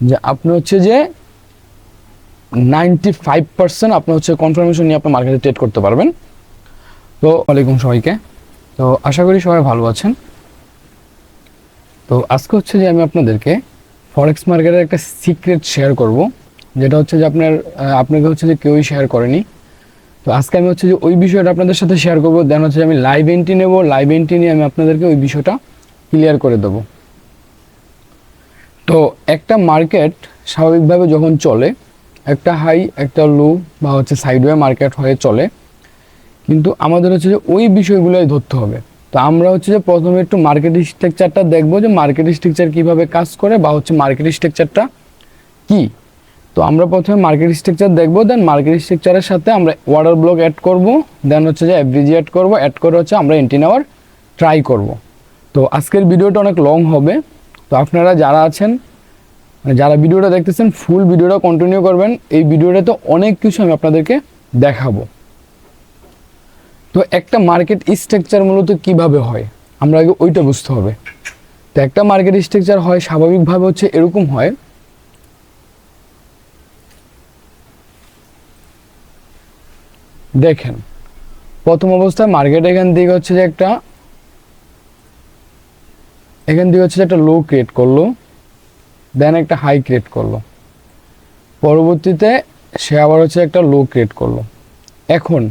যে আপনি হচ্ছে যে নাইনটি ফাইভ পার্সেন্ট আপনি হচ্ছে কনফার্মেশন নিয়ে আপনার মার্কেটে ট্রেড করতে পারবেন। তো ওয়ালাইকুম সবাইকে। তো আশা করি সবাই ভালো আছেন। তো আজকে হচ্ছে যে আমি আপনাদেরকে ফরেক্স মার্কেটের একটা সিক্রেট শেয়ার করব, যেটা হচ্ছে যে আপনার আপনাকে হচ্ছে যে কেউই শেয়ার করেনি। তো আজকে আমি হচ্ছে যে ওই বিষয়টা আপনাদের সাথে শেয়ার করব দেন হচ্ছে আমি লাইভ এন্ট্রি নেব লাইভ এন্ট্রি নিয়ে আমি আপনাদেরকে ওই বিষয়টা ক্লিয়ার করে দেবো। তো একটা মার্কেট স্বাভাবিকভাবে যখন চলে, একটা হাই একটা লো বা হচ্ছে সাইডওয়ে মার্কেট হয়ে চলে, কিন্তু আমাদের হচ্ছে যে ওই বিষয়গুলোই ধরতে হবে। তো আমরা হচ্ছে যে প্রথমে একটু মার্কেট স্ট্রাকচারটা দেখব যে মার্কেট স্ট্রাকচার কীভাবে কাজ করে বা হচ্ছে মার্কেট স্ট্রাকচারটা কি। তো আমরা প্রথমে মার্কেট স্ট্রাকচার দেখব দেন মার্কেট স্ট্রাকচারের সাথে আমরা ওয়াটার ব্লক অ্যাড করব দেন হচ্ছে যে এভরিজি অ্যাড করব অ্যাড করে হচ্ছে আমরা এন্টি নেওয়ার ট্রাই করব। তো আজকের ভিডিওটা অনেক লং হবে। তো আপনারা যারা আছেন মানে যারা ভিডিওটা দেখতেছেন ফুল ভিডিওটা কন্টিনিউ করবেন। এই ভিডিওটাতে অনেক কিছু আমি আপনাদেরকে দেখাবো। তো একটা মার্কেট স্ট্রাকচার মূলত কীভাবে হয়? আমরা আগে ওইটা বুঝতে হবে। তো একটা মার্কেট স্ট্রাকচার হয়, স্বাভাবিকভাবে হচ্ছে এরকম হয়, দেখেন, প্রথম অবস্থায় মার্কেট এখান থেকে হচ্ছে যে একটা এখান থেকে হচ্ছে একটা লো ক্রিয়েট করল দেন একটা হাই ক্রিয়েট করল। পরবর্তীতে সে আবার হচ্ছে একটা লো ক্রিয়েট করল। এখন,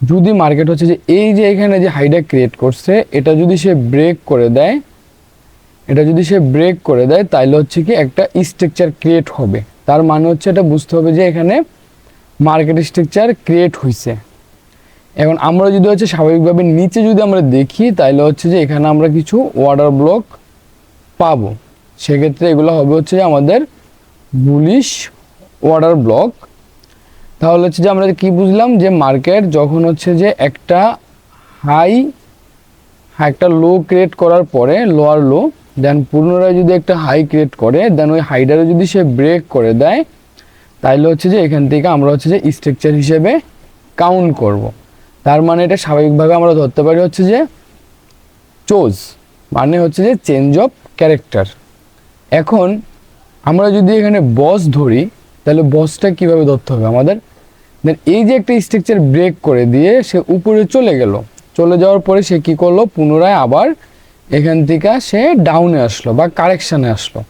যদি মার্কেট হচ্ছে যে এই যে এখানে যে হাইটা ক্রিয়েট করছে, এটা যদি সে ব্রেক করে দেয়, এটা যদি সে ব্রেক করে দেয় তাহলে হচ্ছে কি একটা স্ট্রাকচার ক্রিয়েট হবে। তার মানে হচ্ছে এটা বুঝতে হবে যে এখানে মার্কেট স্ট্রাকচার ক্রিয়েট হয়েছে এখন আমরা যদি হচ্ছে স্বাভাবিকভাবে নিচে যদি আমরা দেখি তাহলে হচ্ছে যে এখানে আমরা কিছু ওয়াটার ব্লক পাবো সেক্ষেত্রে এগুলো হবে হচ্ছে যে আমাদের বুলিশ ওয়াটার ব্লক তাহলে হচ্ছে যে আমরা কি বুঝলাম যে মার্কেট যখন হচ্ছে যে একটা হাই একটা লো ক্রিয়েট করার পরে লোয়ার লো দেন পুনরায় যদি একটা হাই ক্রিয়েট করে দেন ওই হাইডারে যদি সে ব্রেক করে দেয়, তাইলে হচ্ছে যে এখান থেকে আমরা হচ্ছে যে স্ট্রাকচার হিসেবে কাউন্ট করব। তার মানে এটা স্বাভাবিকভাবে আমরা ধরতে পারি হচ্ছে যে চোজ মানে হচ্ছে যে চেঞ্জ অফ ক্যারেক্টার এখন আমরা যদি এখানে বস ধরি, তাহলে বসটা কীভাবে ধরতে হবে আমাদের? দেন এই যে একটা স্ট্রাকচার ব্রেক করে দিয়ে সে উপরে চলে গেল। চলে যাওয়ার পরে সে কি করল? পুনরায় আবার এখান থেকে সে ডাউনে আসলো বা কারেকশানে আসলো।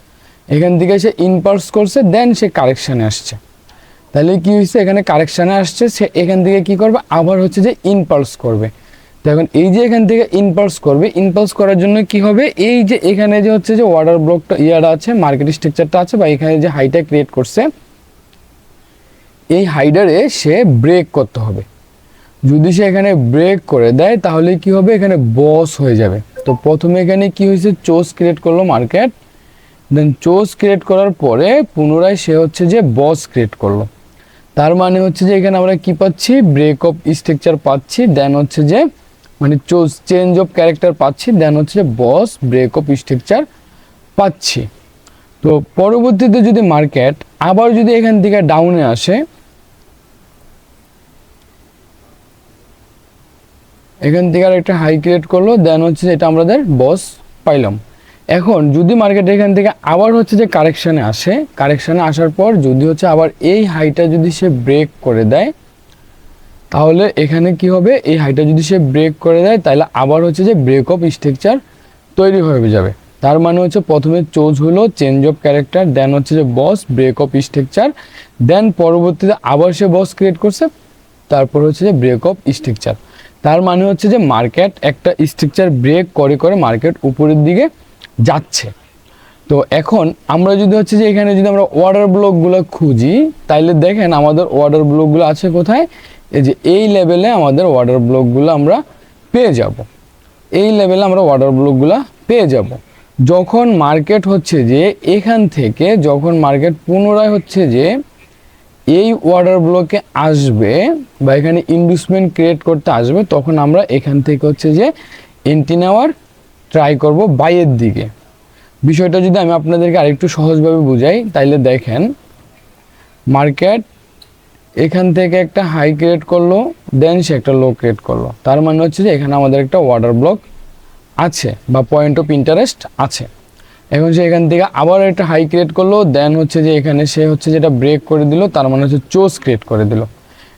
এখান থেকে সে ইনপার্স করছে দেন সে কারেকশানে আসছে। তাহলে কি হয়েছে? এখানে কারেকশানে আসছে, সে এখান থেকে কি করবে? আবার হচ্ছে যে ইনপালস করবে। তো এখন এই যে এখান থেকে ইনপালস করবে ইনপালস করার জন্য কি হবে? এই যে এখানে যে হচ্ছে যে ওয়াটার ব্লকটা ইয়াটা আছে মার্কেট স্ট্রাকচারটা আছে বা এখানে যে হাইটা ক্রিয়েট করছে, এই হাইডারে সে ব্রেক করতে হবে। যদি সে এখানে ব্রেক করে দেয়, তাহলে কি হবে? এখানে বস হয়ে যাবে। তো প্রথমে এখানে কি হয়েছে? চোস ক্রিয়েট করল মার্কেট দেন চোস ক্রিয়েট করার পরে পুনরায় সে হচ্ছে যে বস ক্রিয়েট করল। তার মানে হচ্ছে যে এখানে আমরা কি পাচ্ছি? ব্রেক অফ স্ট্রাকচার পাচ্ছি। দেন হচ্ছে যে মানে চেঞ্জ অফ ক্যারেক্টার পাচ্ছি। দেন হচ্ছে যে বস ব্রেক অফ স্ট্রাকচার পাচ্ছি। তো পরবর্তীতে যদি মার্কেট আবার যদি এখান থেকে ডাউনে আসে, এখান থেকে আর একটা হাই ক্রিয়েট করল। দেন হচ্ছে এটা আমাদের বস পাইলাম। এখন যদি মার্কেট এখান থেকে আবার হচ্ছে যে কারেকশানে আসে কারেকশানে আসার পর যদি হচ্ছে আবার এই হাইটা যদি সে ব্রেক করে দেয়, তাহলে এখানে কি হবে? এই হাইটা যদি সে ব্রেক করে দেয়, তাহলে আবার হচ্ছে যে ব্রেক অফ স্ট্রাকচার তৈরি হয়ে যাবে। তার মানে হচ্ছে প্রথমে চোজ হলো চেঞ্জ অফ ক্যারেক্টার দেন হচ্ছে যে BOS break of structure then পরবর্তীতে আবার সে বস ক্রিয়েট করছে, তারপর হচ্ছে যে ব্রেক অফ স্ট্রাকচার তার মানে হচ্ছে যে মার্কেট একটা স্ট্রাকচার ব্রেক করে করে মার্কেট উপরের দিকে যাচ্ছে। তো এখন আমরা যদি হচ্ছে যে এখানে যদি আমরা ওয়াটার ব্লকগুলো খুঁজি, তাইলে দেখেন আমাদের ওয়াটার ব্লকগুলো আছে কোথায়? এই যে এই লেভেলে আমাদের ওয়াটার ব্লকগুলো আমরা পেয়ে যাব। এই লেভেলে আমরা ওয়াটার ব্লকগুলো পেয়ে যাব। যখন মার্কেট হচ্ছে যে এখান থেকে, যখন মার্কেট পুনরায় হচ্ছে যে এই ওয়াটার ব্লকে আসবে বা এখানে ইনভেস্টমেন্ট ক্রিয়েট করতে আসবে, তখন আমরা এখান থেকে হচ্ছে যে এন্টি নেওয়ার ট্রাই করব বাইয়ের দিকে। বিষয়টা যদি আমি আপনাদেরকে আরেকটু সহজভাবে বুঝাই, তাইলে দেখেন মার্কেট এখান থেকে একটা হাই ক্রিয়েট করল দেন সে একটা লো ক্রিয়েট করল। তার মানে হচ্ছে যে এখানে আমাদের একটা ওয়াটার ব্লক আছে বা পয়েন্ট অফ ইন্টারেস্ট আছে। এখন সে এখান থেকে আবার একটা হাই ক্রিয়েট করল দেন হচ্ছে যে এখানে সে হচ্ছে যেটা ব্রেক করে দিল, তার মানে হচ্ছে চোস ক্রিয়েট করে দিল।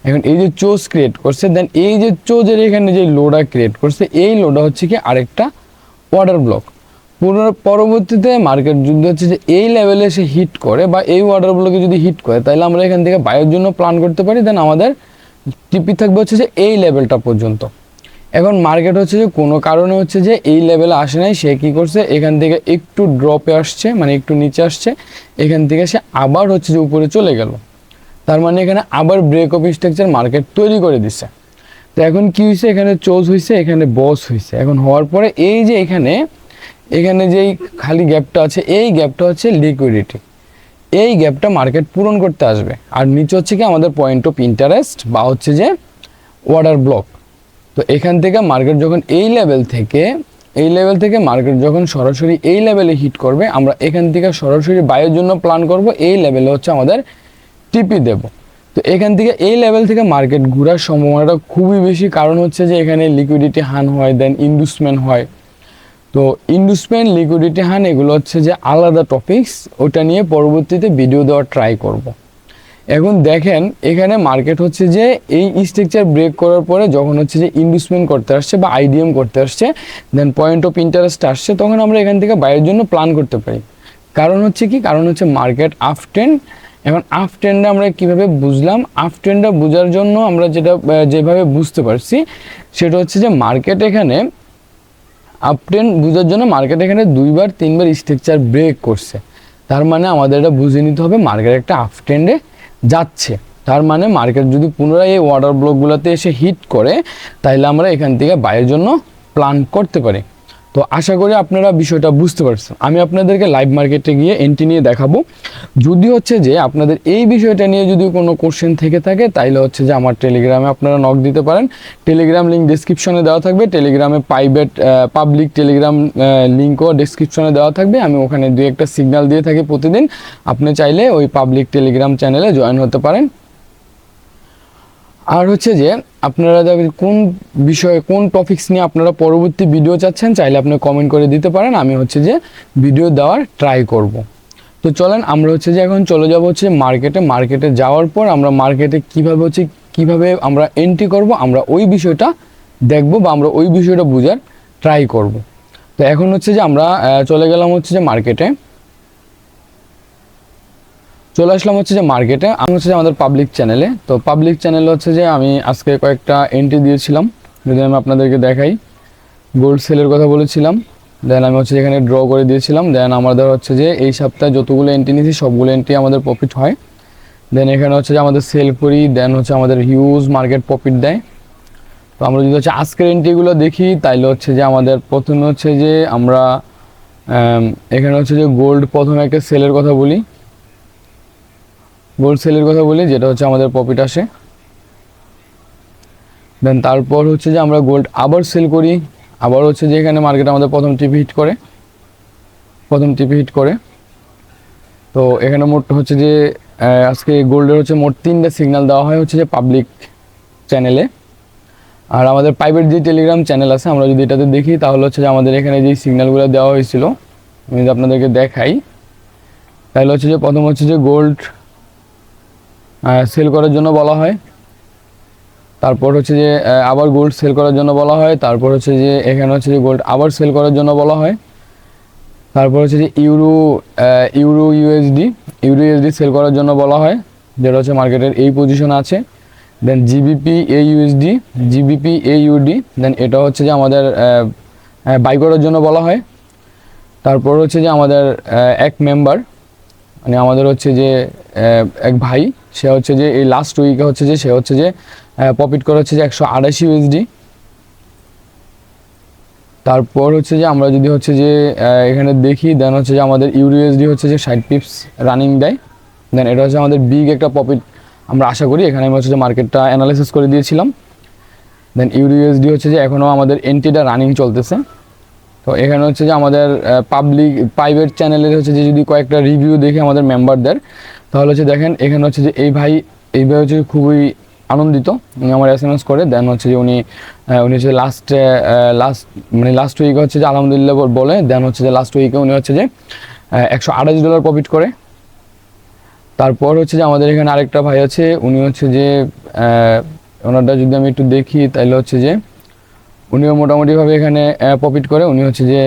এখন এই যে চোজ ক্রিয়েট করছে দেন এই যে চোজের এখানে যে লোডা ক্রিয়েট করছে, এই লোডা হচ্ছে কি আরেকটা ওয়াটার ব্লক। পুরো পরবর্তীতে মার্কেট যুদ্ধ হচ্ছে যে এই লেভেলে সে হিট করে বা এই ওয়াটার ব্লকে যদি হিট করে, তাহলে আমরা এখান থেকে বায়ুর জন্য প্ল্যান করতে পারি। দেন আমাদের টিপি থাকবে হচ্ছে যে এই লেভেলটা পর্যন্ত। এখন মার্কেট হচ্ছে যে কোনো কারণে হচ্ছে যে এই লেভেলে আসে নাই, সে কী করছে? এখান থেকে একটু ড্রপে আসছে মানে একটু নিচে আসছে। এখান থেকে সে আবার হচ্ছে যে উপরে চলে গেল। তার মানে এখানে আবার ব্রেক অফ স্ট্রাকচার মার্কেট তৈরি করে দিছে। তো এখন কি হয়েছে এখানে চোজ হয়েছে এখানে বস হয়েছে এখন হওয়ার পরে এই যে এখানে এখানে যেই খালি গ্যাপটা আছে, এই গ্যাপটা হচ্ছে লিকুইডিটি এই গ্যাপটা মার্কেট পূরণ করতে আসবে। আর নিচে হচ্ছে কি আমাদের পয়েন্ট অফ ইন্টারেস্ট বা হচ্ছে যে ওয়াটার ব্লক তো এখান থেকে মার্কেট যখন এই লেভেল থেকে, এই লেভেল থেকে মার্কেট যখন সরাসরি এই লেভেলে হিট করবে, আমরা এখান থেকে সরাসরি বায়ের জন্য প্ল্যান করব, এই লেভেলে হচ্ছে আমাদের টিপি দেব। তো এখান থেকে এই লেভেল থেকে মার্কেট ঘোরার সম্ভাবনাটা খুবই বেশি। কারণ হচ্ছে যে এখানে লিকুইডিটি হান হয় দেন ইন্ডুসমেন্ট হয়। তো ইন্ডুসমেন্ট লিকুইডিটি হান, এগুলো হচ্ছে যে আলাদা টপিকস ওটা নিয়ে পরবর্তীতে ভিডিও দেওয়ার ট্রাই করব। এখন দেখেন, এখানে মার্কেট হচ্ছে যে এই স্ট্রাকচার ব্রেক করার পরে যখন হচ্ছে যে ইনভেস্টমেন্ট করতে আসছে বা আইডিএম করতে আসছে দেন পয়েন্ট অফ ইন্টারেস্ট আসছে, তখন আমরা এখান থেকে বাইরের জন্য প্ল্যান করতে পারি। কারণ হচ্ছে কি? কারণ হচ্ছে মার্কেট আফ ট্রেন্ড এখন আফ ট্রেন্ডে আমরা কীভাবে বুঝলাম? আফ ট্রেন্ডটা বোঝার জন্য আমরা যেটা যেভাবে বুঝতে পারছি, সেটা হচ্ছে যে মার্কেট এখানে আপ ট্রেন্ড বোঝার জন্য মার্কেট এখানে দুইবার, তিনবার স্ট্রাকচার ব্রেক করছে। তার মানে আমাদের এটা বুঝে নিতে হবে মার্কেট একটা আপ ট্রেন্ডে যাচ্ছে। তার মানে মার্কেট যদি পুনরায় এই ওয়াটার ব্লকগুলোতে এসে হিট করে, তাহলে আমরা এখান থেকে বাইরের জন্য প্ল্যান করতে পারি। তো আশা করি আপনারা বিষয়টা বুঝতে পারছেন। আমি আপনাদেরকে লাইভ মার্কেটে গিয়ে এন্ট্রি নিয়ে দেখাবো। যদি হচ্ছে যে আপনাদের এই বিষয়টা নিয়ে যদি কোনো কোশ্চেন থেকে থাকে, তাইলে হচ্ছে যে আমার টেলিগ্রামে আপনারা নক দিতে পারেন। টেলিগ্রাম লিঙ্ক ডিসক্রিপশনে দেওয়া থাকবে। টেলিগ্রামে প্রাইভেট পাবলিক টেলিগ্রাম লিঙ্কও ডিসক্রিপশনে দেওয়া থাকবে। আমি ওখানে দুই একটা সিগন্যাল দিয়ে থাকি প্রতিদিন। আপনি চাইলে ওই পাবলিক টেলিগ্রাম চ্যানেলে জয়েন হতে পারেন। আর হচ্ছে যে, আপনারা কোন বিষয়ে, কোন টপিকস নিয়ে আপনারা পরবর্তী ভিডিও চাচ্ছেন, চাইলে আপনি কমেন্ট করে দিতে পারেন, আমি হচ্ছে যে ভিডিও দেওয়ার ট্রাই করব। তো চলেন, আমরা হচ্ছে যে এখন চলে যাব হচ্ছে মার্কেটে মার্কেটে যাওয়ার পর আমরা মার্কেটে কীভাবে হচ্ছে, কীভাবে আমরা এন্ট্রি করব, আমরা ওই বিষয়টা দেখব বা আমরা ওই বিষয়টা বোঝার ট্রাই করব। তো এখন হচ্ছে যে আমরা চলে গেলাম হচ্ছে যে মার্কেটে চলে আসলাম হচ্ছে যে মার্কেটে আমি হচ্ছে যে আমাদের পাবলিক চ্যানেলে তো পাবলিক চ্যানেল হচ্ছে যে আমি আজকে কয়েকটা এন্ট্রি দিয়েছিলাম। যদি আমি আপনাদেরকে দেখাই গোল্ড সেলের কথা বলেছিলাম। দেন আমি হচ্ছে এখানে ড্র করে দিয়েছিলাম। দেন আমাদের হচ্ছে যে এই সপ্তাহে যতগুলো এন্ট্রি নিয়েছি, সবগুলো এন্ট্রি আমাদের প্রফিট হয়। দেন এখানে হচ্ছে যে আমাদের সেল করি দেন হচ্ছে আমাদের হিউজ মার্কেট প্রফিট দেয়। তো আমরা যদি হচ্ছে আজকের এন্ট্রিগুলো দেখি, তাইলে হচ্ছে যে আমাদের প্রথমে হচ্ছে যে আমরা এখানে হচ্ছে যে গোল্ড প্রথমে একটা সেলের কথা বলি। গোল্ড সেলের কথা বলি, যেটা হচ্ছে আমাদের প্রফিট আসে। দেন তারপর হচ্ছে যে আমরা গোল্ড আবার সেল করি, আবার হচ্ছে যে এখানে মার্কেট আমাদের প্রথম টিপি হিট করে, প্রথম টিপি হিট করে। তো এখানে মোট হচ্ছে যে আজকে গোল্ডের হচ্ছে মোট তিনটা সিগন্যাল দেওয়া হয় হচ্ছে যে পাবলিক চ্যানেলে আর আমাদের প্রাইভেট যে টেলিগ্রাম চ্যানেল আছে, আমরা যদি এটাতে দেখি, তাহলে হচ্ছে যে আমাদের এখানে যে সিগন্যালগুলো দেওয়া হয়েছিল, আমি যদি আপনাদেরকে দেখাই, তাহলে হচ্ছে যে প্রথম হচ্ছে যে গোল্ড সেল করার জন্য বলা হয়। তারপর হচ্ছে যে আবার গোল্ড সেল করার জন্য বলা হয়। তারপর হচ্ছে যে, এখানে হচ্ছে যে গোল্ড আবার সেল করার জন্য বলা হয়। তারপর হচ্ছে যে euro euro USD euro USD sell করার জন্য বলা হয়। যেটা হচ্ছে মার্কেটের এই পজিশন আছে। দেন জিবিপি এ ইউএসডি জিবিপি এ ইউডি দেন এটা হচ্ছে যে আমাদের বাই করার জন্য বলা হয়। তারপর হচ্ছে যে আমাদের এক মেম্বার মানে আমাদের হচ্ছে যে এক ভাই, সে হচ্ছে যে এই লাস্ট উইকে হচ্ছে যে, সে হচ্ছে যে প্রফিট করে হচ্ছে যে একশো আড়াইশি ইউএসডি তারপর হচ্ছে যে আমরা যদি হচ্ছে যে এখানে দেখি দেন হচ্ছে যে আমাদের ইউরিএসডি হচ্ছে যে ষাট পিপস রানিং দেয়। দেন এটা হচ্ছে আমাদের বিগ একটা প্রফিট আমরা আশা করি। এখানে আমি হচ্ছে যে মার্কেটটা অ্যানালাইসিস করে দিয়েছিলাম। দেন ইউরিএসডি হচ্ছে যে এখনও আমাদের এন্ট্রিটা রানিং চলতেছে। তো এখানে হচ্ছে যে আমাদের পাবলিক প্রাইভেট চ্যানেলের হচ্ছে যে যদি কয়েকটা রিভিউ দেখি আমাদের মেম্বারদের তাহলে হচ্ছে দেখেন এখানে হচ্ছে যে এই ভাই এই ভাই হচ্ছে খুবই আনন্দিত। উনি আমার এস এম এস করে দেন হচ্ছে যে উনি উনি হচ্ছে লাস্ট লাস্ট মানে লাস্ট উইকে হচ্ছে যে আলহামদুলিল্লাহ বলে দেন হচ্ছে যে লাস্ট উইকে উনি হচ্ছে যে একশো আঠাশ ডলার প্রফিট করে। তারপর হচ্ছে যে আমাদের এখানে আরেকটা ভাই আছে, উনি হচ্ছে যে ওনারটা যদি আমি একটু দেখি, তাহলে হচ্ছে যে উনিও মোটামুটিভাবে এখানে প্রফিট করে। উনি হচ্ছে যে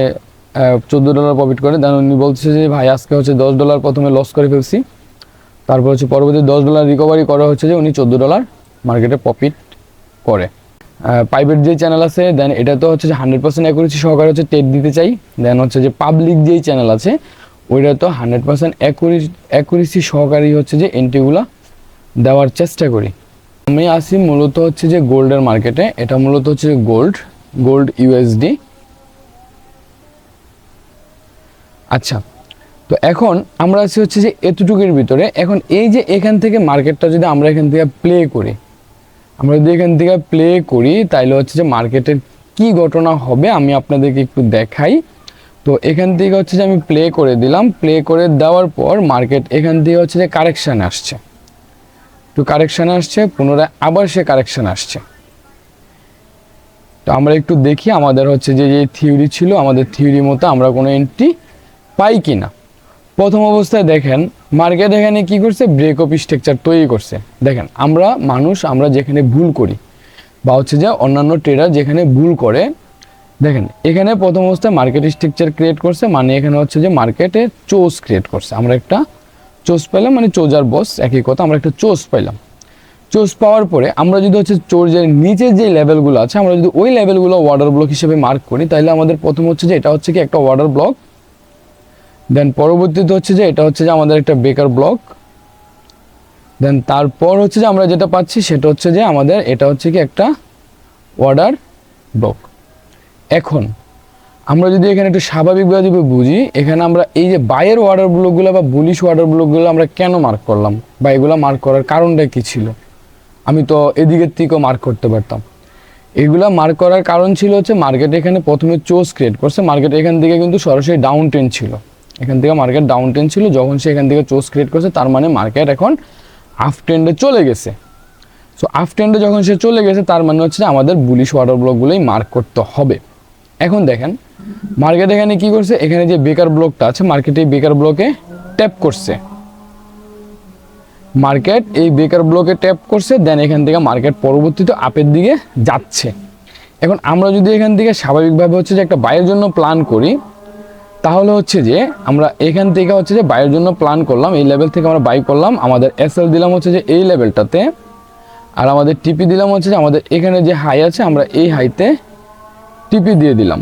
চোদ্দ ডলার প্রফিট করে। দেন উনি বলছে যে, ভাই, আজকে হচ্ছে দশ ডলার প্রথমে লস করে ফেলছি। তারপর হচ্ছে পরবর্তী দশ ডলার রিকভারি করা হচ্ছে যে, উনি চোদ্দ ডলার মার্কেটে প্রফিট করে। প্রাইভেট যে চ্যানেল আছে দেন এটা তো হচ্ছে যে হান্ড্রেড পার্সেন্ট অ্যাকুরেসি সহকারে হচ্ছে টেট দিতে চাই। দেন হচ্ছে যে পাবলিক যেই চ্যানেল আছে, ওইটা তো হান্ড্রেড পার্সেন্ট অ্যাকুরেসি সহকারী হচ্ছে যে এন্ট্রিগুলো দেওয়ার চেষ্টা করি। আমি আসি মূলত হচ্ছে যে গোল্ডের মার্কেটে এটা মূলত হচ্ছে গোল্ড গোল্ড ইউএসডি। আচ্ছা তো এখন আমরা আছি হচ্ছে যে এতটুকুর ভিতরে। এখন এই যে এখান থেকে মার্কেটটা যদি আমরা এখান থেকে প্লে করি, আমরা যদি এখান থেকে প্লে করি, তাইলে হচ্ছে যে মার্কেটের কি ঘটনা হবে আমি আপনাদেরকে একটু দেখাই। তো এখান থেকে হচ্ছে যে আমি প্লে করে দিলাম। প্লে করে দেওয়ার পর মার্কেট এখান থেকে হচ্ছে যে কারেকশান আসছে। একটু কারেকশান আসছে, পুনরায় আবার সে কারেকশান আসছে। তো আমরা একটু দেখি, আমাদের হচ্ছে যে যে থিওরি ছিল, আমাদের থিওরি মতো আমরা কোনো এন্ট্রি পাই কি না প্রথম অবস্থায় দেখেন, মার্কেট এখানে কি করছে? ব্রেক অফ স্ট্রাকচার তৈরি করছে। দেখেন, আমরা মানুষ, আমরা যেখানে ভুল করি, বা হচ্ছে যে অন্যান্য ট্রেডার যেখানে ভুল করে, দেখেন, এখানে প্রথম অবস্থায় মার্কেট স্ট্রাকচার ক্রিয়েট করছে মানে এখানে হচ্ছে যে মার্কেটে চোজ ক্রিয়েট করছে। আমরা একটা চোজ পাইলাম মানে চোজার বস একই কথা, আমরা একটা চোজ পাইলাম চোজ পাওয়ার পরে আমরা যদি হচ্ছে চোরজের নিচে যে লেভেলগুলো আছে, আমরা যদি ওই লেভেলগুলো ওয়াটার ব্লক হিসেবে মার্ক করি, তাহলে আমাদের প্রথম হচ্ছে যে এটা হচ্ছে কি একটা ওয়াটার ব্লক দেন পরবর্তীতে হচ্ছে যে এটা হচ্ছে যে আমাদের একটা বেকার ব্লক দেন তারপর হচ্ছে যে আমরা যেটা পাচ্ছি সেটা হচ্ছে যে আমাদের এটা হচ্ছে কি একটা ওয়াটার ব্লক এখন আমরা যদি এখানে একটু স্বাভাবিকভাবে বুঝি, এখানে আমরা এই যে বাইয়ের ওয়াটার ব্লকগুলো বা বুলিশ ওয়াটার ব্লকগুলো আমরা কেন মার্ক করলাম বা এগুলো মার্ক করার কারণটা কী ছিল? আমি তো এদিকের থেকেও মার্ক করতে পারতাম। এগুলা মার্ক করার কারণ ছিল হচ্ছে মার্কেট এখানে প্রথমে চোজ ক্রিয়েট করছে। মার্কেট এখান থেকে কিন্তু সরাসরি ডাউন ট্রেন ছিল। এখান থেকে মার্কেট ডাউন ট্রেন ছিল, যখন সে এখান থেকে চোস ক্রিয়েট করছে, তার মানে মার্কেট এখন আফ ট্রেন্ডে চলে গেছে। সো আফ ট্রেন্ডে যখন সে চলে গেছে, তার মানে হচ্ছে আমাদের বুলিশ ওয়াটার ব্লকগুলোই মার্ক করতে হবে। এখন দেখেন মার্কেট এখানে কি করছে? এখানে যে বেকার ব্লকটা আছে মার্কেটে বেকার ব্লকে ট্যাপ করছে। মার্কেট, এই বেকার ব্লকে ট্যাপ করছে দেন এখান থেকে মার্কেট পরবর্তীতে আপের দিকে যাচ্ছে। এখন আমরা যদি এখান থেকে স্বাভাবিকভাবে হচ্ছে যে একটা বাইয়ের জন্য প্ল্যান করি, তাহলে হচ্ছে যে আমরা এখান থেকে হচ্ছে যে বাইয়ের জন্য প্ল্যান করলাম, এই লেভেল থেকে আমরা বাই করলাম, আমাদের এসএল দিলাম হচ্ছে যে এই লেভেলটাতে আর আমাদের টিপি দিলাম হচ্ছে যে আমাদের এখানে যে হাই আছে, আমরা এই হাইতে টিপি দিয়ে দিলাম।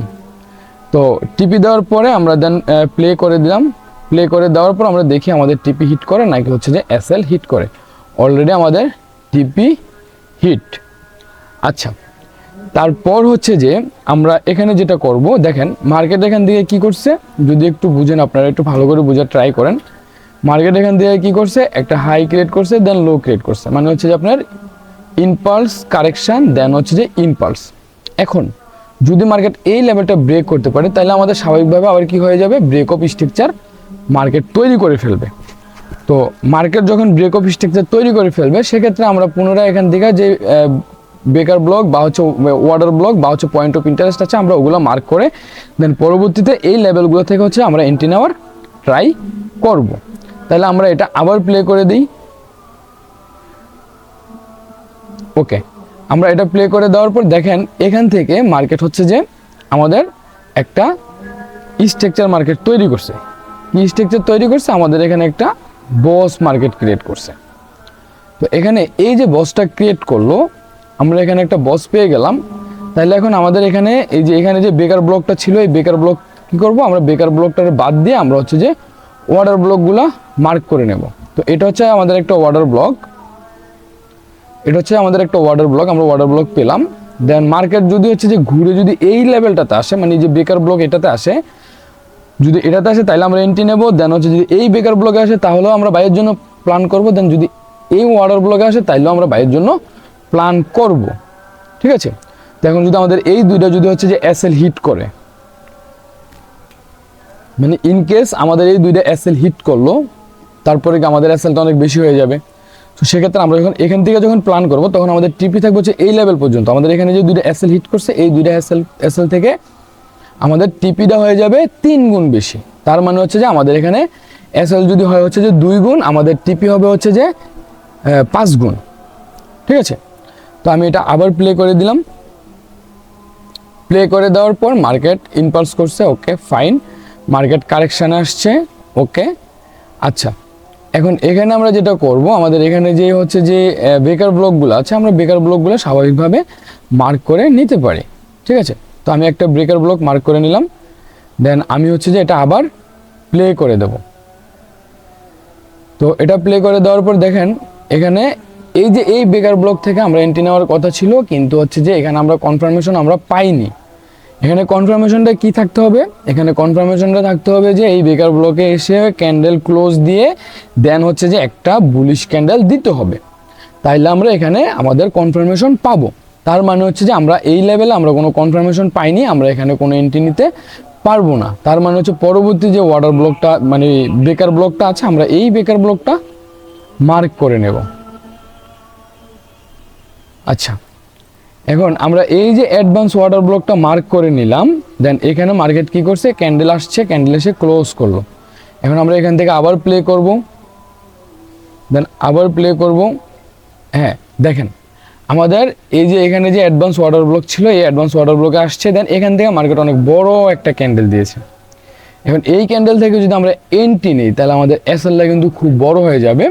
তো টিপি দেওয়ার পরে আমরা দেন প্লে করে দিলাম। প্লে করে দেওয়ার পর আমরা দেখি আমাদের টিপি হিট করে নাকি হচ্ছে যে এসএল হিট করে। অলরেডি আমাদের টিপি হিট আচ্ছা তারপর হচ্ছে যে আমরা এখানে যেটা করব, দেখেন মার্কেট এখান থেকে কি করছে? যদি একটু বুঝেন আপনারা, একটু ভালো করে বোঝার ট্রাই করেন। মার্কেট এখান থেকে কি করছে? একটা হাই ক্রিয়েট করছে দেন লো ক্রিয়েট করছে। মানে হচ্ছে যে আপনার ইম্পালস কারেকশন দেন হচ্ছে যে ইম্পালস এখন, যদি মার্কেট এই লেভেলটা ব্রেক করতে পারে, তাহলে আমাদের স্বাভাবিকভাবে আবার কি হয়ে যাবে? ব্রেক অফ স্ট্রাকচার মার্কেট তৈরি করে ফেলবে। তো মার্কেট যখন ব্রেক অফ স্ট্রাকচার তৈরি করে ফেলবে, সেক্ষেত্রে আমরা পুনরায় এখান থেকে যে বেকার ব্লক বা হচ্ছে ওয়াটার ব্লক বা হচ্ছে পয়েন্ট অফ ইন্টারেস্ট আছে, আমরা ওগুলো মার্ক করে দেন পরবর্তীতে এই লেভেলগুলো থেকে হচ্ছে আমরা এন্ট্রি নেওয়ার ট্রাই করব। তাহলে আমরা এটা আবার প্লে করে দিই। ওকে আমরা এটা প্লে করে দেওয়ার পর দেখেন এখান থেকে মার্কেট হচ্ছে যে আমাদের একটা স্ট্রাকচার মার্কেট তৈরি করছে। স্ট্রাকচার তৈরি করছে, আমাদের এখানে একটা বস মার্কেট ক্রিয়েট করছে। তো এখানে এই যে বসটা ক্রিয়েট করল, আমরা এখানে একটা বস পেয়ে গেলাম। তাহলে এখন আমাদের এখানে এই যে এখানে যে বেকার ব্লকটা ছিল, এই বেকার ব্লক কি করব? আমরা বেকার ব্লকটার বাদ দিয়ে আমরা হচ্ছে যে ওয়াটার ব্লকগুলো মার্ক করে নেব। তো এটা হচ্ছে আমাদের একটা ওয়াটার ব্লক এটা হচ্ছে আমাদের একটা ওয়াটার ব্লক আমরা ওয়াটার ব্লক পেলাম। দেন মার্কেট যদি হচ্ছে যে ঘুরে যদি এই লেভেলটাতে আসে মানে যে বেকার ব্লক এটাতে আসে যদি এটাতে আসে তাহলে আমরা এন্ট্রি নেব দেন হচ্ছে যদি এই বেকার ব্লকে আসে তাহলেও আমরা বাইয়ের জন্য প্ল্যান করব দেন যদি এই ওয়াটার ব্লকে আসে তাহলেও আমরা বাইয়ের জন্য প্ল্যান করব। ঠিক আছে? তো এখন যদি আমাদের এই দুইটা যদি হচ্ছে যে এসএল হিট করে মানে ইন কেস আমাদের এই দুইটা এসএল হিট করল, তারপরে আমাদের এসএলটা অনেক বেশি হয়ে যাবে? তো সেক্ষেত্রে আমরা যখন এখান থেকে যখন প্ল্যান করব, তখন আমাদের টিপি থাকবে হচ্ছে এই লেভেল পর্যন্ত। আমাদের এখানে যে দুইটা এসএল হিট করছে, এই দুইটা এসএল এসএল থেকে আমাদের টিপিটা হয়ে যাবে তিন গুণ বেশি। তার মানে হচ্ছে যে আমাদের এখানে এসএল যদি হয় হচ্ছে যে দুই গুণ, আমাদের টিপি হবে হচ্ছে যে পাঁচ গুণ। ঠিক আছে? তো আমি এটা আবার প্লে করে দিলাম। প্লে করে দেওয়ার পর মার্কেট ইম্পালস করছে ওকে ফাইন মার্কেট কারেকশানে আসছে ওকে আচ্ছা এখন এখানে আমরা যেটা করব, আমাদের এখানে যে হচ্ছে যে বেকার ব্লকগুলো আছে, আমরা বেকার ব্লকগুলো স্বাভাবিকভাবে মার্ক করে নিতে পারি। ঠিক আছে? তো আমি একটা ব্রেকার ব্লক মার্ক করে নিলাম। দেন আমি হচ্ছে যে এটা আবার প্লে করে দেব। তো এটা প্লে করে দেওয়ার পর দেখেন, এখানে এই যে এই বেকার ব্লক থেকে আমরা এন্ট্রি নেওয়ার কথা ছিল, কিন্তু হচ্ছে যে এখানে আমরা কনফার্মেশন আমরা পাইনি। এখানে কনফার্মেশনটা কি থাকতে হবে? এখানে কনফার্মেশনটা থাকতে হবে যে এই বেকার ব্লকে এসে ক্যান্ডেল ক্লোজ দিয়ে দেন হচ্ছে যে একটা বুলিশ ক্যান্ডেল দিতে হবে। তাইলে আমরা এখানে আমাদের কনফার্মেশন পাবো। তার মানে হচ্ছে যে আমরা এই লেভেলে আমরা কোনো কনফার্মেশন পাইনি, আমরা এখানে কোনো এন্ট্রি নিতে পারব না। তার মানে হচ্ছে পরবর্তী যে ওয়াটার ব্লকটা মানে বেকার ব্লকটা আছে, আমরা এই বেকার ব্লকটা মার্ক করে নেব। আচ্ছা এখন আমরা এই যে অ্যাডভান্স ওয়াটার ব্লকটা মার্ক করে নিলাম দেন এখানে মার্কেট কি করছে? ক্যান্ডেল আসছে ক্যান্ডেল এসে ক্লোজ করল। এখন আমরা এখান থেকে আবার প্লে করব। দেন আবার প্লে করব। হ্যাঁ দেখেন আমাদের এই যে এখানে যে অ্যাডভান্স ওয়াটার ব্লক ছিল, এই অ্যাডভান্স ওয়াটার ব্লকে আসছে দেন এখান থেকে মার্কেট অনেক বড় একটা ক্যান্ডেল দিয়েছে। এখন এই ক্যান্ডেল থেকে যদি আমরা এন্ট্রি নিই, তাহলে আমাদের এসএলটা কিন্তু খুব বড় হয়ে যাবে।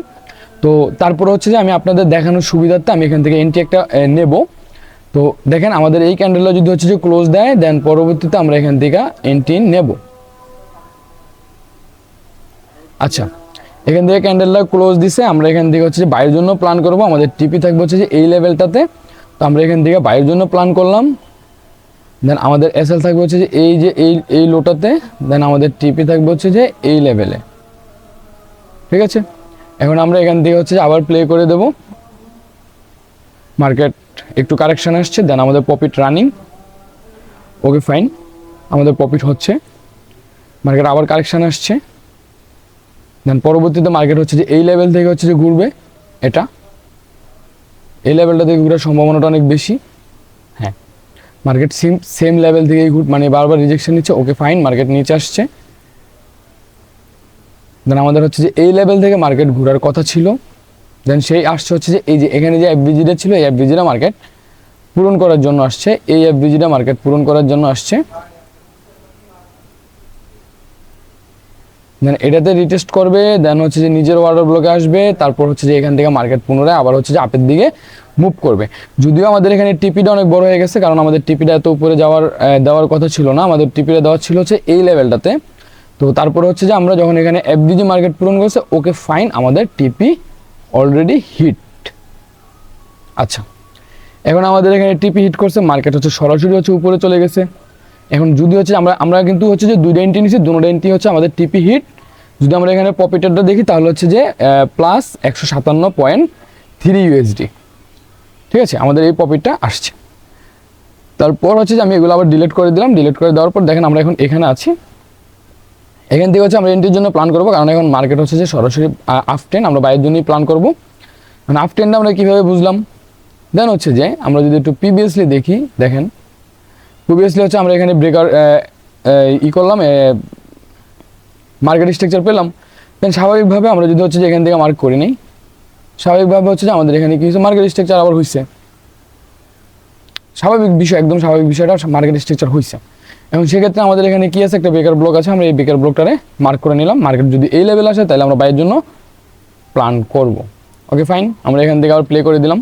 তো তারপর হচ্ছে যে আমি আপনাদের দেখানোর সুবিধার্থে আমি এখান থেকে এন্ট্রি একটা নেব। তো দেখেন আমাদের এই ক্যান্ডেলটা যদি হচ্ছে যে ক্লোজ দেয় দেন পরবর্তীতে আমরা এখান থেকে এন্ট্রি নেব। আচ্ছা। এখান থেকে ক্যান্ডেলটা ক্লোজ দিছে, আমরা এখান থেকে হচ্ছে বাইরের জন্য প্ল্যান করব। আমাদের টিপি থাকবে হচ্ছে যে এই লেভেলটাতে তো আমরা এখান থেকে বাইরের জন্য প্ল্যান করলাম। দেন আমাদের এসএল থাকবে হচ্ছে যে এই যে এই এই লোটাতে দেন আমাদের টিপি থাকবে হচ্ছে যে এই লেভেলে ঠিক আছে? এখন আমরা এখান থেকে হচ্ছে আবার প্লে করে দেব। মার্কেট একটু কারেকশন আসছে দেন আমাদের প্রফিট রানিং ওকে ফাইন আমাদের প্রফিট হচ্ছে। মার্কেট আবার কারেকশন আসছে। দেন পরবর্তীতে মার্কেট হচ্ছে যে এই লেভেল থেকে হচ্ছে যে ঘুরবে। এটা। এই লেভেলটা থেকে ঘুরার সম্ভাবনাটা অনেক বেশি। হ্যাঁ। মার্কেট সেম সেম লেভেল থেকেই ঘুর মানে বারবার রিজেকশন নিচ্ছে ওকে ফাইন মার্কেট নিচে আসছে। দেন আমাদের হচ্ছে যে এই লেভেল থেকে মার্কেট ঘোরার কথা ছিল। দেন সেই আসছে হচ্ছে যে এই যে এখানে যে এফবিজিটা ছিল, এই এফবিজিটা মার্কেট পূরণ করার জন্য আসছে। এই এফবিজিটা মার্কেট পূরণ করার জন্য আসছে। দেন এটাতে রিটেস্ট করবে দেন হচ্ছে যে নিজের ওয়ার্ডার ব্লকে আসবে, তারপর হচ্ছে যে এখান থেকে মার্কেট পুনরায় আবার হচ্ছে যে আপের দিকে মুভ করবে। যদিও আমাদের এখানে টিপিটা অনেক বড় হয়ে গেছে, কারণ আমাদের টিপিটা এত উপরে যাওয়ার দেওয়ার কথা ছিল না। আমাদের টিপিটা দেওয়া ছিল হচ্ছে এই লেভেলটাতে তো তারপর হচ্ছে যে আমরা যখন এখানে এফবিজি মার্কেট পূরণ করছে, ওকে ফাইন আমাদের টিপি অলরেডি হিট আচ্ছা এখন আমাদের এখানে টিপি হিট করছে মার্কেট হচ্ছে সরাসরি হচ্ছে উপরে চলে গেছে। এখন যদি হচ্ছে আমরা আমরা কিন্তু হচ্ছে যে দুইটা এন্ট্রি নিচ্ছি দুটো এন্ট্রি হচ্ছে আমাদের টিপি হিট যদি আমরা এখানে প্রফিটারটা দেখি, তাহলে হচ্ছে যে প্লাস একশো সাতান্ন পয়েন্ট থ্রি ইউএসডি ঠিক আছে? আমাদের এই প্রফিটটা আসছে। তারপর হচ্ছে যে আমি এগুলো আবার ডিলিট করে দিলাম। ডিলিট করে দেওয়ার পর দেখেন আমরা এখন এখানে আছি। এখান থেকে হচ্ছে আমরা এন্ট্রির জন্য প্ল্যান করব, কারণ এখন মার্কেট হচ্ছে যে সরাসরি আফ টেন আমরা বাইরের জন্যই প্ল্যান করব। মানে আফ টেনটা আমরা কীভাবে বুঝলাম? দেন হচ্ছে যে আমরা যদি একটু প্রিভিয়াসলি দেখি, দেখেন প্রিভিয়াসলি হচ্ছে আমরা এখানে ব্রেকার ই করলাম মার্কেট স্ট্রাকচার পেলাম। দেন স্বাভাবিকভাবে আমরা যদি হচ্ছে যে এখান থেকে মার্ক করি নিই, স্বাভাবিকভাবে হচ্ছে যে আমাদের এখানে কি হচ্ছে মার্কেট স্ট্রাকচার আবার হয়েছে স্বাভাবিক বিষয়, একদম স্বাভাবিক বিষয়টা মার্কেট স্ট্রাকচার হয়েছে এখন সেক্ষেত্রে আমাদের এখানে কী আছে? একটা বেকার ব্লক আছে, আমরা এই বেকার ব্লকটারে মার্ক করে নিলাম। মার্কেট যদি এই লেভেল আসে, তাহলে আমরা বাইরের জন্য প্ল্যান করব। ওকে ফাইন আমরা এখান থেকে আবার প্লে করে দিলাম।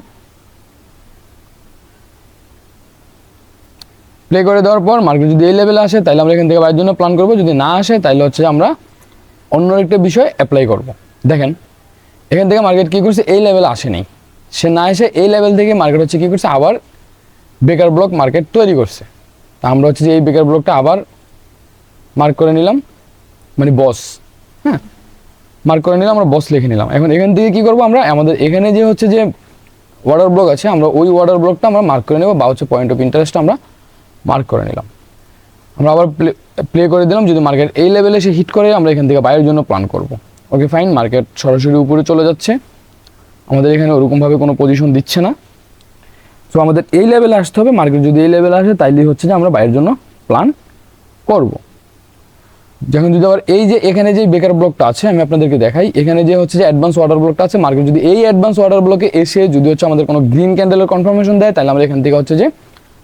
প্লে করে দেওয়ার পর মার্কেট যদি এই লেভেলে আসে তাহলে আমরা এখান থেকে বাইরের জন্য প্ল্যান করব। যদি না আসে তাহলে হচ্ছে আমরা অন্য একটা বিষয় অ্যাপ্লাই করব। দেখেন, এখান থেকে মার্কেট কী করছে? এই লেভেলে আসেনি। সে না এসে এই লেভেল থেকে মার্কেট হচ্ছে কী করছে? আবার বেকার ব্লক মার্কেট তৈরি করছে। তা আমরা হচ্ছে যে এই বেকার ব্লকটা আবার মার্ক করে নিলাম। মানে বস হ্যাঁ? মার্ক করে নিলাম, আমরা বস লিখে নিলাম। এখন এখান থেকে কী করব আমরা? আমাদের এখানে যে হচ্ছে যে ওয়াটার ব্লক আছে, আমরা ওই ওয়াটার ব্লকটা আমরা মার্ক করে নেব বা হচ্ছে পয়েন্ট অফ ইন্টারেস্ট আমরা মার্ক করে নিলাম। আমরা আবার প্লে প্লে করে দিলাম, যদি মার্কেট এই লেভেলে সে হিট করে, আমরা এখান থেকে বাইরের জন্য প্ল্যান করব। ওকে ফাইন মার্কেট সরাসরি উপরে চলে যাচ্ছে। আমাদের এখানে ওরকমভাবে কোনো পজিশন দিচ্ছে না। সো আমাদের এই লেভেলে আসতে হবে মার্কেট যদি এই লেভেলে আসে তাইলে হচ্ছে যে আমরা বাইরের জন্য প্ল্যান করব। যখন যদি আবার এই যে, এখানে যে বেকার ব্লকটা আছে, আমি আপনাদেরকে দেখাই। এখানে যে হচ্ছে যে অ্যাডভান্স অর্ডার ব্লকটা আছে মার্কেট যদি এই অ্যাডভান্স অর্ডার ব্লকে এসে যদি হচ্ছে আমাদের কোনো গ্রিন ক্যান্ডেলের কনফার্মেশন দেয় তাহলে আমরা এখান থেকে হচ্ছে যে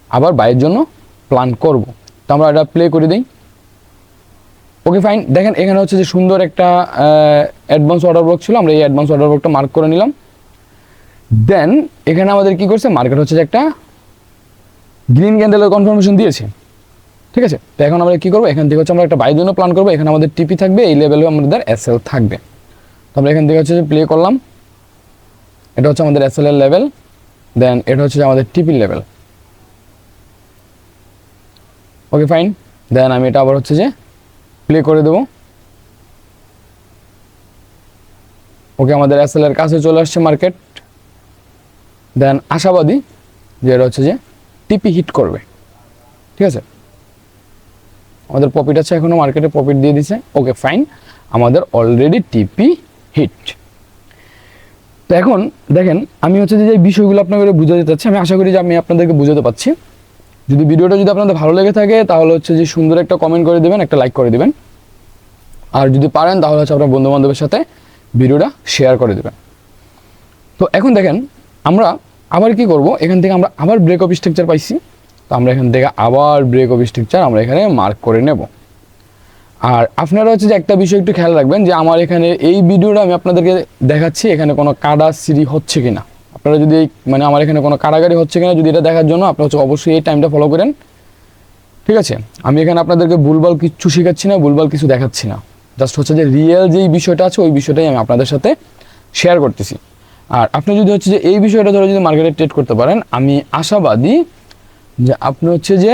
আবার বাইরের জন্য প্ল্যান করব। তো আমরা এটা প্লে করে দিই। ওকে ফাইন দেখেন, এখানে হচ্ছে যে সুন্দর একটা অ্যাডভান্স অর্ডার ব্লক ছিল। আমরা এই অ্যাডভান্স অর্ডার ব্লকটা মার্ক করে নিলাম। দেন এখানে আমাদের কি করছে? মার্কেট হচ্ছে যে একটা গ্রিন ক্যান্ডেলের কনফার্মেশন দিয়েছে। ঠিক আছে? তো এখন আমরা কি করব? এখান থেকে হচ্ছে আমরা একটা বাইরের জন্য প্ল্যান করব। এখানে আমাদের টিপি থাকবে, এই লেভেলে আমাদের এসএল থাকবে। তো আমরা এখান থেকে হচ্ছে যে প্লে করলাম। এটা হচ্ছে আমাদের এসএল এর লেভেল দেন এটা হচ্ছে যে আমাদের টিপির লেভেল ওকে ফাইন দেন আমি এটা আবার হচ্ছে যে প্লে করে দেবো। ওকে আমাদের এসএল এর কাছে চলে আসছে মার্কেট দেন আশাবাদী যে এটা হচ্ছে যে টিপি হিট করবে। ঠিক আছে? আমাদের প্রফিট আছে এখনও মার্কেটে প্রফিট দিয়ে দিছে। ওকে ফাইন আমাদের অলরেডি টিপি হিট তো এখন দেখেন, আমি হচ্ছে যে বিষয়গুলো আপনাদের বুঝাতে চাচ্ছি, আমি আশা করি যে আমি আপনাদেরকে বুঝাতে পারছি। যদি ভিডিওটা যদি আপনাদের ভালো লেগে থাকে, তাহলে হচ্ছে যে সুন্দর একটা কমেন্ট করে দেবেন, একটা লাইক করে দেবেন। আর যদি পারেন, তাহলে হচ্ছে আপনার বন্ধু বান্ধবের সাথে ভিডিওটা শেয়ার করে দেবেন। তো এখন দেখেন, আমরা আবার কি করব? এখান থেকে আমরা আবার ব্রেক অফ স্ট্রাকচার পাইছি। তো আমরা এখান থেকে আবার ব্রেক অফ স্ট্রাকচার আমরা এখানে মার্ক করে নেব। আর আপনারা হচ্ছে যে একটা বিষয় একটু খেয়াল রাখবেন যে আমার এখানে এই ভিডিওটা আমি আপনাদেরকে দেখাচ্ছি, এখানে কোনো কাডা সিরি হচ্ছে কিনা। আপনারা যদি মানে আমার এখানে কোনো কারাগারি হচ্ছে কিনা যদি এটা দেখার জন্য, আপনারা হচ্ছে অবশ্যই এই টাইমটা ফলো করেন। ঠিক আছে? আমি এখানে আপনাদেরকে ভুলভাল কিছু শেখাচ্ছি না, ভুলভাল কিছু দেখাচ্ছি না। জাস্ট হচ্ছে যে রিয়েল যেই বিষয়টা আছে, ওই বিষয়টাই আমি আপনাদের সাথে শেয়ার করতেছি। আর আপনি যদি হচ্ছে যে এই বিষয়টা ধরে যদি মার্কেটে ট্রেড করতে পারেন, আমি আশাবাদী যে আপনি হচ্ছে যে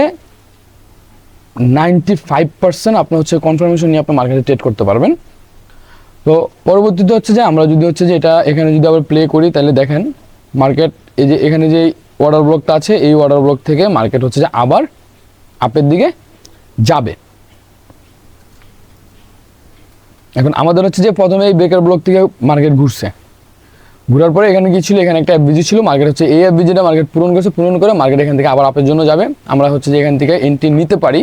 নাইনটি ফাইভ পার্সেন্ট আপনি হচ্ছে কনফার্মেশন নিয়ে আপনি মার্কেটে ট্রেড করতে পারবেন। তো পরবর্তীতে হচ্ছে যে আমরা যদি হচ্ছে যে এটা এখানে যদি আবার প্লে করি, তাহলে দেখেন মার্কেট, এই যে এখানে যে অর্ডার ব্লকটা আছে, এই অর্ডার ব্লক থেকে মার্কেট হচ্ছে যে আবার আপের দিকে যাবে। এখন আমাদের হচ্ছে যে প্রথমে এই বেকার ব্লক থেকে মার্কেট ঘুরছে। ঘোরার পরে এখানে কি ছিল? এখানে একটা এফবিজি ছিল, মার্কেট হচ্ছে এই এফবিজিটা মার্কেট পূরণ করছে, পূরণ করে মার্কেট এখান থেকে আবার আপের জন্য যাবে। আমরা হচ্ছে যে এখান থেকে এন্ট্রি নিতে পারি,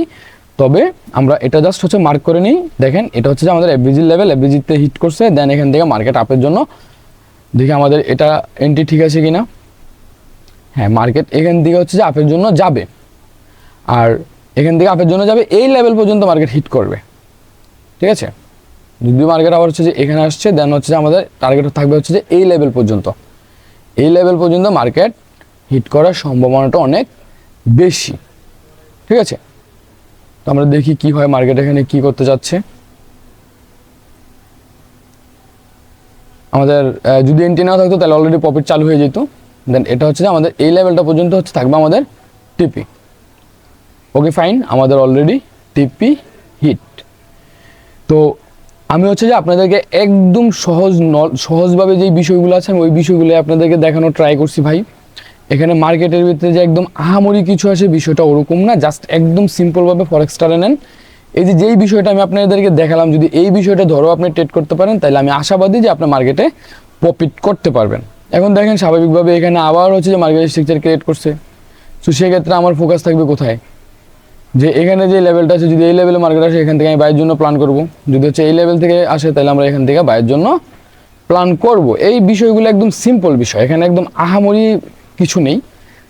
তবে আমরা এটা জাস্ট হচ্ছে মার্ক করে নিই। দেখেন, এটা হচ্ছে যে আমাদের এফবিজির লেভেল এফবিজিতে হিট করছে দেন এখান থেকে মার্কেট আপের জন্য দেখি আমাদের এটা এন্ট্রি ঠিক আছে কি না হ্যাঁ মার্কেট এখান থেকে হচ্ছে যে আপের জন্য যাবে। আর এখান থেকে আপের জন্য যাবে, এই লেভেল পর্যন্ত মার্কেট হিট করবে। ঠিক আছে? যদি মার্কেট আবার হচ্ছে যে এখানে আসছে দেন হচ্ছে যে আমাদের টার্গেট থাকবে হচ্ছে যে এই লেভেল পর্যন্ত। এই লেভেল পর্যন্ত মার্কেট হিট করার সম্ভাবনাটা অনেক বেশি। ঠিক আছে? তো আমরা দেখি কি হয় মার্কেট এখানে কি করতে যাচ্ছে। আমাদের যদি এন্ট্রি না থাকতো, তাহলে অলরেডি প্রফিট চালু হয়ে যেত। দেন এটা হচ্ছে যে আমাদের এই লেভেলটা পর্যন্ত হচ্ছে থাকবে আমাদের টিপি ওকে ফাইন আমাদের অলরেডি টিপি হিট তো আমি হচ্ছে যে আপনাদেরকে একদম সহজ সহজভাবে যেই বিষয়গুলো আছে, আমি ওই বিষয়গুলো আপনাদেরকে দেখানোর ট্রাই করছি ভাই। এখানে মার্কেটের ভিতরে যে একদম আহামরি কিছু আছে বিষয়টা ওরকম না জাস্ট একদম সিম্পলভাবে ফরেক্সটারে নেন এই যে যেই বিষয়টা আমি আপনাদেরকে দেখালাম, যদি এই বিষয়টা ধরো আপনি ট্রেড করতে পারেন, তাহলে আমি আশাবাদী যে আপনার মার্কেটে প্রফিট করতে পারবেন। এখন দেখেন স্বাভাবিকভাবে এখানে আবার হচ্ছে যে মার্কেট স্ট্রাকচার ক্রিয়েট করছে। তো সেক্ষেত্রে আমার ফোকাস থাকবে কোথায়? যে এখানে যে লেভেলটা আছে, যদি এই লেভেলে মার্কেট আসে, এখান থেকে আমি বাইয়ের জন্য প্ল্যান করব। যদি হচ্ছে এই লেভেল থেকে আসে, তাহলে আমরা এখান থেকে বাইয়ের জন্য প্ল্যান করব। এই বিষয়গুলো একদম সিম্পল বিষয়, এখানে একদম আহামরি কিছু নেই।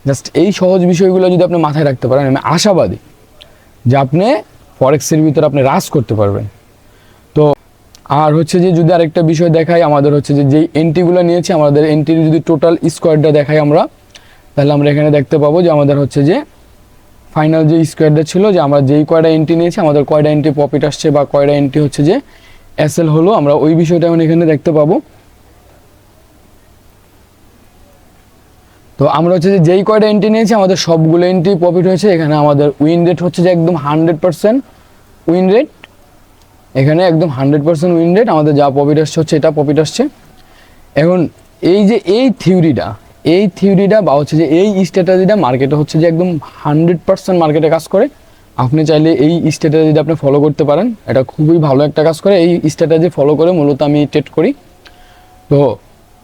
জাস্ট এই সহজ বিষয়গুলো যদি আপনি মাথায় রাখতে পারেন, আমি আশাবাদী যে আপনি ফরেক্সের ভিতরে আপনি রাস করতে পারবেন। তো আর হচ্ছে যে যদি আরেকটা বিষয় দেখাই, আমাদের হচ্ছে যে যেই এন্ট্রিগুলো নিয়েছি, আমাদের এন্ট্রির যদি টোটাল স্কোয়ারটা দেখাই আমরা, তাহলে আমরা এখানে দেখতে পাবো যে আমাদের হচ্ছে যে ফাইনাল যে স্কোয়ারটা ছিল, যে আমরা যেই কয়টা এন্ট্রি নিয়েছি, আমাদের কয়টা এন্ট্রি প্রফিট আসছে বা কয়টা এন্ট্রি হচ্ছে যে এসএল হলো, আমরা ওই বিষয়টা এখন এখানে দেখতে পাবো। তো আমরা হচ্ছে যে যেই কয়টা এন্ট্রি নিয়েছি, আমাদের সবগুলো এন্ট্রি প্রফিট হয়েছে। এখানে আমাদের উইন রেট হচ্ছে যে একদম হান্ড্রেড পার্সেন্ট উইন রেট এখানে একদম হান্ড্রেড পার্সেন্ট উইন রেট আমাদের যা প্রফিট আসছে হচ্ছে এটা প্রফিট আসছে। এখন এই যে এই থিওরিটা এই থিওরিটা বা হচ্ছে যে এই স্ট্র্যাটেজিটা মার্কেটে হচ্ছে যে একদম হান্ড্রেড পার্সেন্ট মার্কেটে কাজ করে। আপনি চাইলে এই স্ট্র্যাটেজিটা আপনি ফলো করতে পারেন, এটা খুবই ভালো একটা কাজ করে। এই স্ট্র্যাটেজি ফলো করে মূলত আমি ট্রেড করি। তো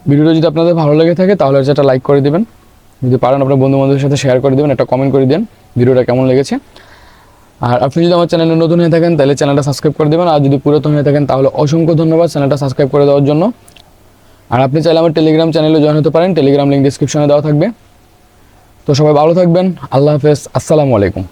ভিডিওটা যদি আপনাদের ভালো লেগে থাকে, তাহলে হচ্ছে একটা লাইক করে দিবেন। যদি পারেন আপনার বন্ধু বান্ধবের সাথে শেয়ার করে দেবেন, একটা কমেন্ট করে দেন, ভিডিওটা কেমন লেগেছে? আর আপনি যদি আমার চ্যানেলে নতুন হয়ে থাকেন, তাহলে চ্যানেলটা সাবস্ক্রাইব করে দেবেন, আর যদি পুরাতন হয়ে থাকেন, তাহলে অসংখ্য ধন্যবাদ চ্যানেলটা সাবস্ক্রাইব করে দেওয়ার জন্য। আর আপনি চাইলে আমার টেলিগ্রাম চ্যানেলে জয়েন হতে পারেন টেলিগ্রাম লিঙ্ক ডিসক্রিপশনে দেওয়া থাকবে। তো সবাই ভালো থাকবেন, আল্লাহ হাফেজ, আসসালামু আলাইকুম।